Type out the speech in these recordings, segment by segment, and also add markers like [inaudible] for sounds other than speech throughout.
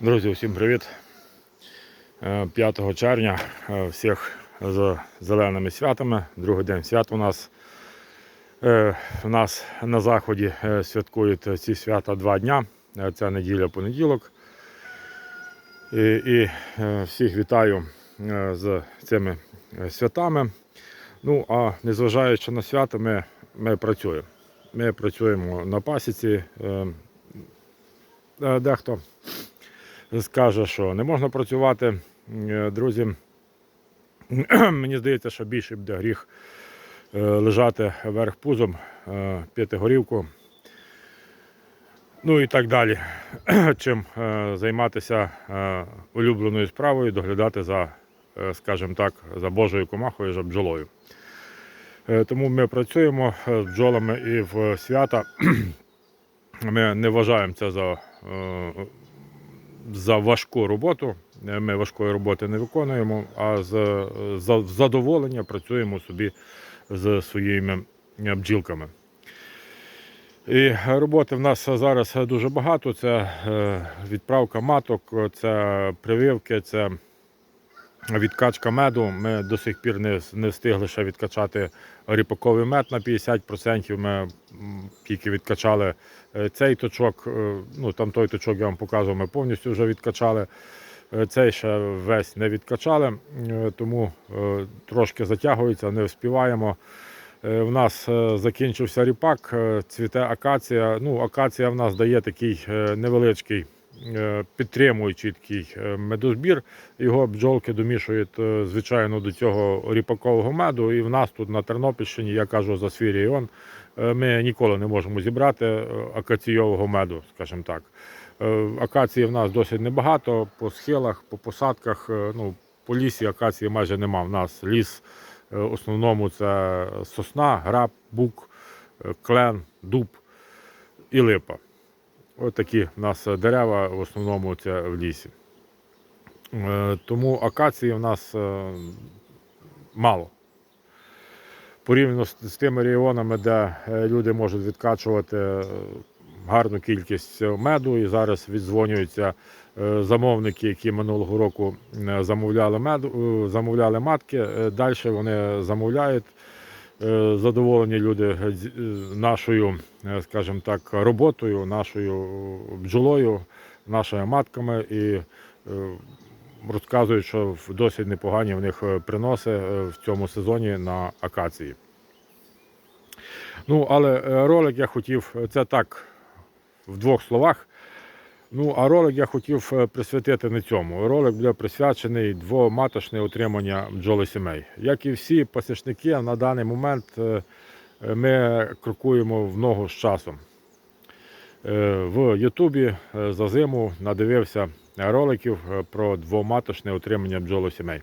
Друзі, всім привіт! Е, 5 червня е, всіх з зеленими святами. Другий день свят у нас. Е, У нас на заході е, святкують ці свята два дня. Е, Це неділя понеділок. І, і е, всіх вітаю е, з цими е, святами. Ну, а незважаючи на свято, ми, ми працюємо. Ми працюємо на пасіці. Е, е, Дехто скаже, що не можна працювати. Е, Друзі, [clears throat] мені здається, що більше буде гріх е, лежати вверх пузом, е, пити горівку. Ну і так далі, [clears throat] чим займатися улюбленою справою, доглядати за, скажімо так, за Божою комахою, за бджолою. Тому ми працюємо з бджолами і в свята. [clears throat] Ми не вважаємо це за за важку роботу. Е, Ми важкої роботи не виконуємо, а з за задоволення працюємо собі з своїми е, бджілками. І роботи в нас зараз дуже багато. Це е, відправка маток, це прививки, це відкачка меду. Ми до сих пір не, не встигли ще відкачати ріпаковий мед на 50%. Ми тільки відкачали е, цей точок. е, Ну там той точок я вам показував, ми повністю вже відкачали. Е, Цей ще весь не відкачали, тому трошки затягується, не вспіваємо. В нас закінчився ріпак, цвіте акація. Ну, акація в нас дає такий невеличкий е, підтримуючий такий е, медозбір. Його бджолки домішують, е, звичайно, до цього ріпакового меду. І в нас тут на Тернопільщині, я кажу за свій регіон, ми ніколи не можемо зібрати акаційового меду, скажімо так. Акації в нас досить небагато, по схилах, по посадках, ну, по лісі акації майже нема. В нас ліс в основному це сосна, граб, бук, клен, дуб і липа. Ось такі в нас дерева в основному це в лісі. Е, Тому акації в нас е, мало. Порівняно з, тими регіонами, де е, люди можуть відкачувати гарну кількість меду, і зараз віддзвонюються замовники, які минулого року замовляли, меду, замовляли матки. Далі вони замовляють. Е, Задоволені люди е, е, нашою, скажімо так, роботою, нашою бджолою, нашими матками і розказують, що досить непогані в них приноси в цьому сезоні на акації. Ну, але ролик я хотів, це так, в двох словах. Ну, а ролик я хотів е, присвятити не цьому. Ролик буде присвячений двоматочне утримання бджоли-сімей. Як і всі пасічники, на даний момент е, е, ми крокуємо в ногу з часом. В Ютубі за зиму надивився роликів про двоматочне утримання бджолосімей.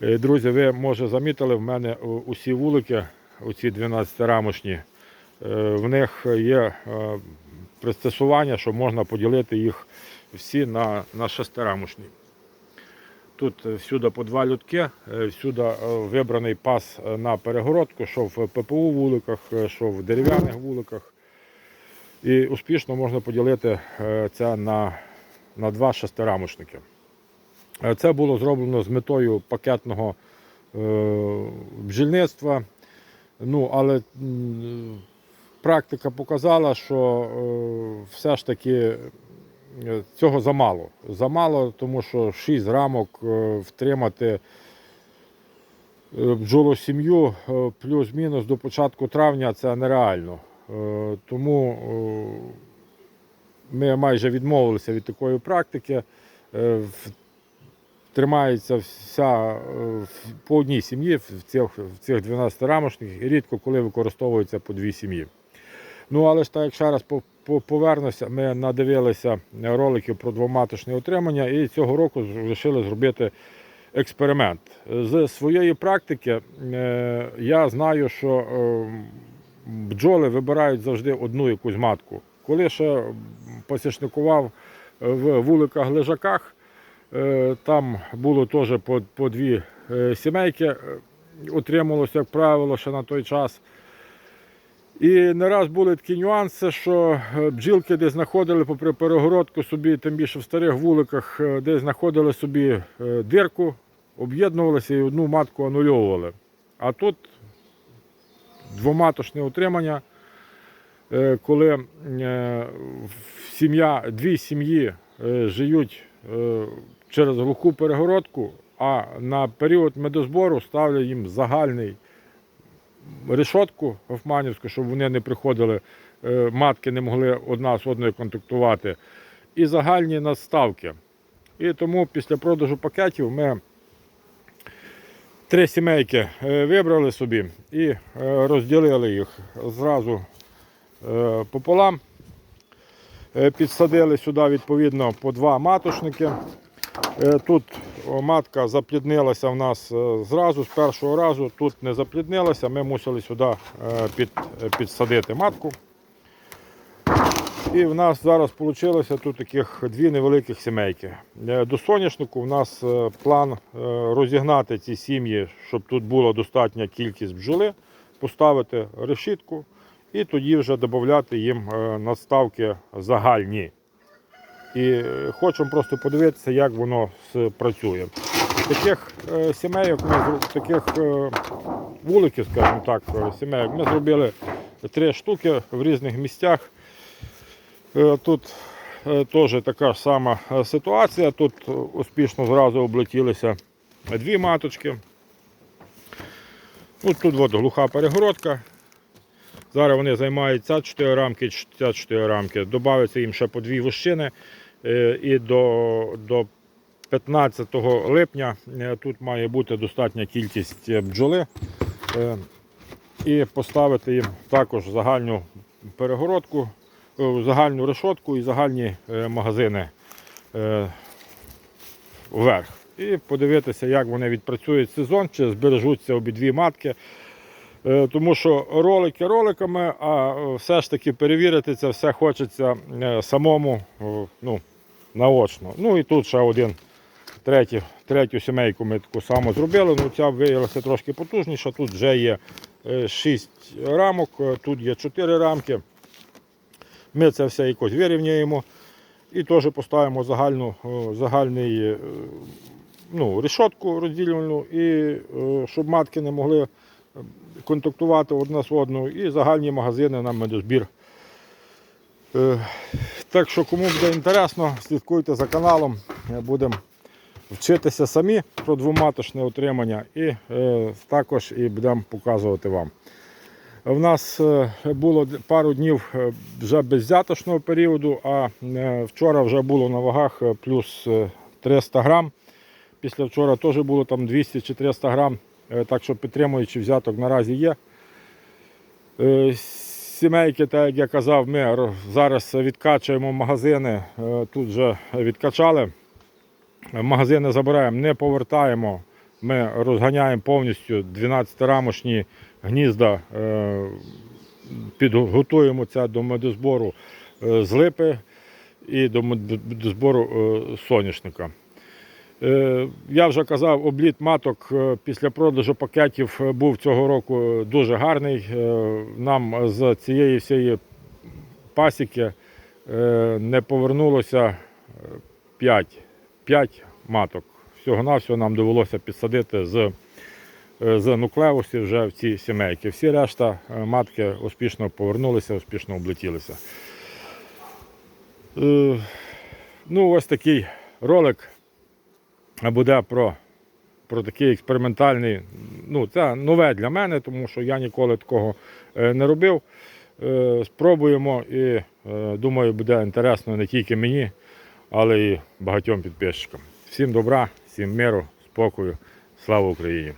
Друзі, ви може замітили, в мене усі вулики, оці 12-рамочні, е, в них є пристосування, що можна поділити їх всі на, на шестирамочні. Тут всюди по два людки, е, всюди е, вибраний пас е, на перегородку, що в ППУ вуликах, що в дерев'яних вуликах. І успішно можна поділити це на, на два шестирамочники. Це було зроблено з метою пакетного бджільництва. Ну, але практика показала, що е, все ж таки е, цього замало. Замало, тому що 6 рамок е, втримати бджолу сім'ю е, плюс-мінус до початку травня це нереально. Тому ми майже відмовилися від такої практики. Тримається вся по одній сім'ї в цих 12 рамочних і рідко коли використовується по дві сім'ї. Ну, але ж так, як ще раз по- по- повернуся, ми надивилися роликів про двоматочне утримання і цього року вирішили зробити експеримент. З своєї практики е, я знаю, що е, бджоли вибирають завжди одну якусь матку. Коли ще посічникував в вуликах-лежаках, е, там було теж по, по дві е, сімейки, е, утрималося, як правило, ще на той час. І не раз були такі нюанси, що е, бджілки десь знаходили попри перегородку собі, тим більше в старих вуликах, е, десь знаходили собі е, дирку, об'єднувалися і одну матку анульовували. А тут двоматочне утримання, коли сім'я, дві сім'ї живуть е, через глуху перегородку, а на період медозбору ставлять їм загальний решетку гофманівську, щоб вони не приходили, е, матки не могли одна з одною контактувати, і загальні надставки. І тому після продажу пакетів ми три сімейки е, вибрали собі і е, розділили їх зразу пополам. Підсадили сюди відповідно по два маточники. Е, Тут матка запліднилася в нас е, зразу, з першого разу. Тут не запліднилася, ми мусили сюди е, під, підсадити матку. І в нас зараз вийшло тут таких дві невеликих сімейки. До соняшнику в нас план розігнати ці сім'ї, щоб тут була достатня кількість бджоли, поставити решітку і тоді вже додати їм надставки загальні. І хочемо просто подивитися, як воно спрацює. Таких е, сімейок ми таких е, вуликів, скажімо так, е, сімейок ми зробили три штуки в різних місцях. Тут теж така ж сама ситуація. Тут успішно зразу облетілися дві маточки. Ну, тут от глуха перегородка. Зараз вони займають ця 4 рамки, ця 4 рамки. Добавиться їм ще по дві вущини. Е, І до, до 15 липня е, тут має бути достатня кількість е, бджоли. І поставити їм також загальну перегородку, загальну решетку і загальні магазини вверх. І подивитися, як вони відпрацюють сезон, чи збережуться обидві матки. Е, Тому що ролики роликами, а е, все ж таки перевірити це все хочеться е, самому ну, наочно. Ну і тут ще один третю, третю сімейку ми таку саму зробили. Ну, ця виявилася трошки потужніша. Тут вже є 6 рамок, тут є 4 рамки. Ми це все якось вирівняємо і теж поставимо загальну, загальний ну, решетку розділювальну, і щоб матки не могли контактувати одна з одною, і загальні магазини на медозбір. Е, Так що, кому буде інтересно, слідкуйте за каналом, Е, будемо вчитися самі про двоматочне утримання і е, також і будемо показувати вам. У нас було пару днів вже беззяточного періоду, а вчора вже було на вагах плюс е, 300 грам. Після вчора теж було там 200 чи 300 грам, так що підтримуючи взяток наразі є. Е, Сімейки, так як я казав, ми зараз відкачуємо магазини, е, тут вже відкачали. Магазини забираємо, не повертаємо. Ми розганяємо повністю 12-рамочні гнізда, е, підготуємо це до медозбору е, з липи і до медозбору е, соняшника. Е, Я вже казав, обліт маток е, після продажу пакетів е, був цього року дуже гарний. Нам з цієї всієї пасіки не повернулося 5, 5 маток. Всього-навсього нам довелося підсадити з, з нуклеусів вже в ці сімейки. Всі решта матки успішно повернулися, успішно облетілися. Ну, ось такий ролик буде про, про такий експериментальний. Ну, це нове для мене, тому що я ніколи такого е, не робив. Е, Спробуємо і е, думаю, буде інтересно не тільки мені, але й багатьом підписчикам. Всім добра, всім миру, спокою. Слава Україні!